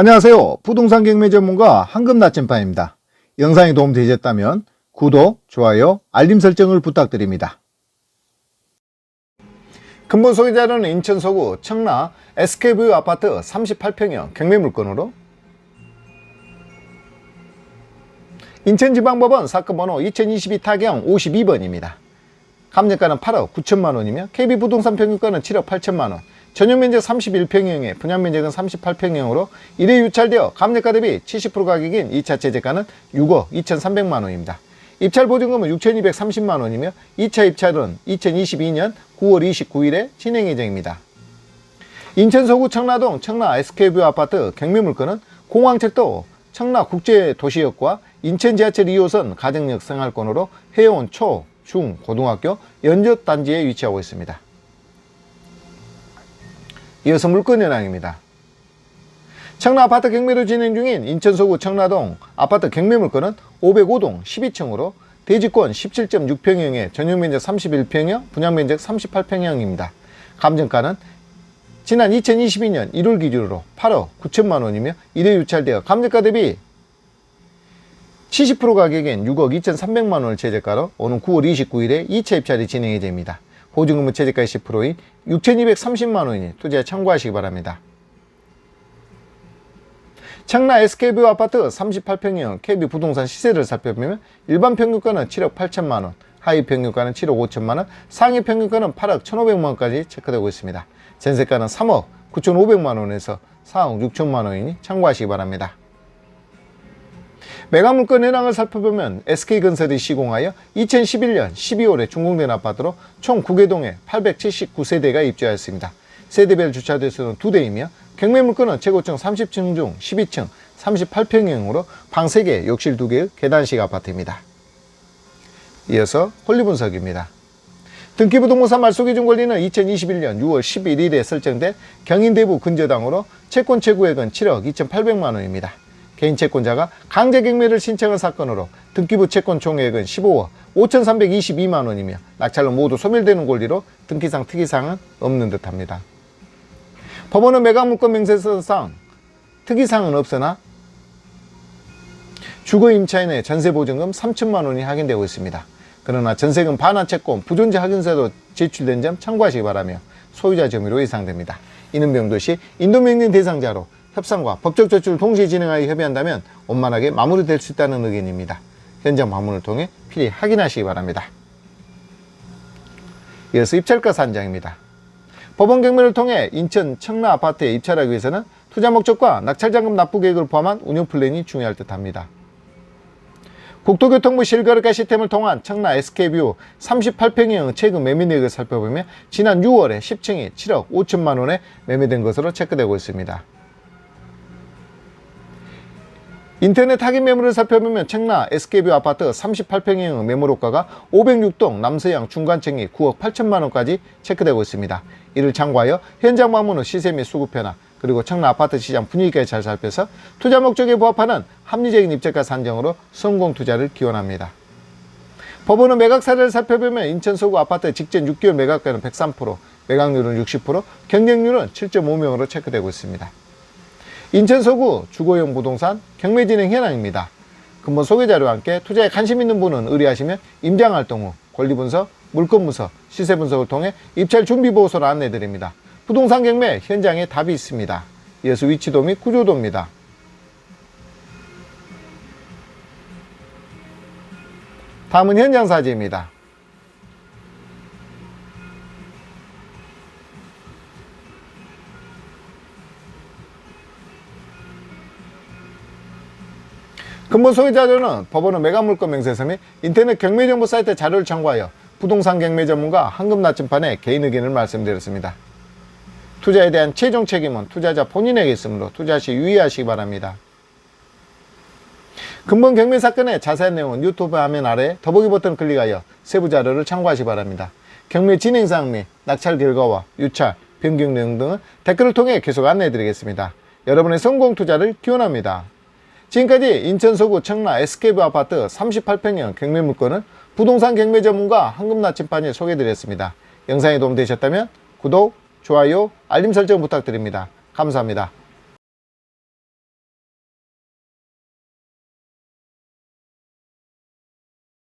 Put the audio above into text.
안녕하세요. 부동산 경매 전문가 황금 나침반입니다. 영상이 도움되셨다면 구독, 좋아요, 알림 설정을 부탁드립니다. 근본 소개자료는 인천 서구 청라 SK뷰 아파트 38평형 경매 물건으로 인천지방법원 사건 번호 2022 타경 52번입니다. 감정가는 8억 9천만 원이며 KB부동산 평균가는 7억 8천만 원, 전용 면적 31평형에 분양 면적은 38평형으로 1회 유찰되어 감정가 대비 70% 가격인 2차 최저가는 6억 2,300만 원입니다. 입찰 보증금은 6,230만 원이며 2차 입찰은 2022년 9월 29일에 진행 예정입니다. 인천 서구 청라동 청라 SK뷰 아파트 경매 물건은 공항철도 청라 국제도시역과 인천 지하철 2호선 가정역 생활권으로 해온 초, 중, 고등학교 연접 단지에 위치하고 있습니다. 이어서 물건 현황입니다. 청라 아파트 경매로 진행 중인 인천 서구 청라동 아파트 경매 물건은 505동 12층으로 대지권 17.6평형에 전용 면적 31평형, 분양 면적 38평형입니다. 감정가는 지난 2022년 1월 기준으로 8억 9천만 원이며 1회 유찰되어 감정가 대비 70% 가격인 6억 2,300만 원을 최저가로 오는 9월 29일에 2차 입찰이 진행이 됩니다. 보증금은 최저가 10%인 6,230만 원이니 투자에 참고하시기 바랍니다. 청라 SK뷰 아파트 38평형 KB 부동산 시세를 살펴보면 일반 평균가는 7억 8천만 원, 하위 평균가는 7억 5천만 원, 상위 평균가는 8억 1,500만 원까지 체크되고 있습니다. 전세가는 3억 9,500만 원에서 4억 6천만 원이니 참고하시기 바랍니다. 매각 물건 현황을 살펴보면 SK건설이 시공하여 2011년 12월에 준공된 아파트로 총 9개동에 879세대가 입주하였습니다. 세대별 주차 대수는 2대이며 경매 물건은 최고층 30층 중 12층 38평형으로 방 3개, 욕실 2개의 계단식 아파트입니다. 이어서 홀리 분석입니다. 등기부동산 말소기준 권리는 2021년 6월 11일에 설정된 경인대부 근저당으로 채권 최고액은 7억 2,800만 원입니다. 개인 채권자가 강제 경매를 신청한 사건으로 등기부 채권 총액은 15억 5,322만 원이며 낙찰로 모두 소멸되는 권리로 등기상 특이사항은 없는 듯합니다. 법원은 매각 물건 명세서상 특이사항은 없으나 주거 임차인의 전세 보증금 3천만 원이 확인되고 있습니다. 그러나 전세금 반환 채권 부존재 확인서도 제출된 점 참고하시기 바라며 소유자 점유로 예상됩니다. 이는 병도시 인도명령 대상자로 협상과 법적 조치를 동시에 진행하여 협의한다면 원만하게 마무리될 수 있다는 의견입니다. 현장 방문을 통해 필히 확인하시기 바랍니다. 이어서 입찰가 산정입니다. 법원 경매를 통해 인천 청라 아파트에 입찰하기 위해서는 투자 목적과 낙찰자금 납부 계획을 포함한 운영 플랜이 중요할 듯합니다. 국토교통부 실거래가 시스템을 통한 청라 SK뷰 38평형 최근 매매 내역을 살펴보면 지난 6월에 10층이 7억 5천만 원에 매매된 것으로 체크되고 있습니다. 인터넷 확인 매물을 살펴보면 청라 SK뷰 아파트 38평형 매물호가가 506동 남서양 중간층이 9억 8천만 원까지 체크되고 있습니다. 이를 참고하여 현장 방문 후 시세 및 수급 변화 그리고 청라 아파트 시장 분위기까지 잘 살펴서 투자 목적에 부합하는 합리적인 입찰가 산정으로 성공 투자를 기원합니다. 법원은 매각 사례를 살펴보면 인천 서구 아파트 직전 6개월 매각가는 103%, 매각률은 60%, 경쟁률은 7.5명으로 체크되고 있습니다. 인천 서구 주거용 부동산 경매 진행 현황입니다. 근본 소개 자료와 함께 투자에 관심 있는 분은 의뢰하시면 임장 활동 후 권리 분석, 물건 분석, 시세 분석을 통해 입찰 준비 보고서를 안내 드립니다. 부동산 경매 현장에 답이 있습니다. 이어서 위치도 및 구조도입니다. 다음은 현장 사진입니다. 근본 소개 자료는 법원은 매각 물건 명세서 및 인터넷 경매 정보 사이트 자료를 참고하여 부동산 경매 전문가 황금 나침판의 개인 의견을 말씀드렸습니다. 투자에 대한 최종 책임은 투자자 본인에게 있으므로 투자 시 유의하시기 바랍니다. 근본 경매 사건의 자세한 내용은 유튜브 화면 아래 더보기 버튼 클릭하여 세부 자료를 참고하시기 바랍니다. 경매 진행 사항 및 낙찰 결과와 유찰, 변경 내용 등은 댓글을 통해 계속 안내해 드리겠습니다. 여러분의 성공 투자를 기원합니다. 지금까지 인천 서구 청라 SK브 아파트 38평형 경매 물건을 부동산 경매 전문가 황금 나침반이 소개해 드렸습니다. 영상이 도움되셨다면 구독, 좋아요, 알림 설정 부탁드립니다. 감사합니다.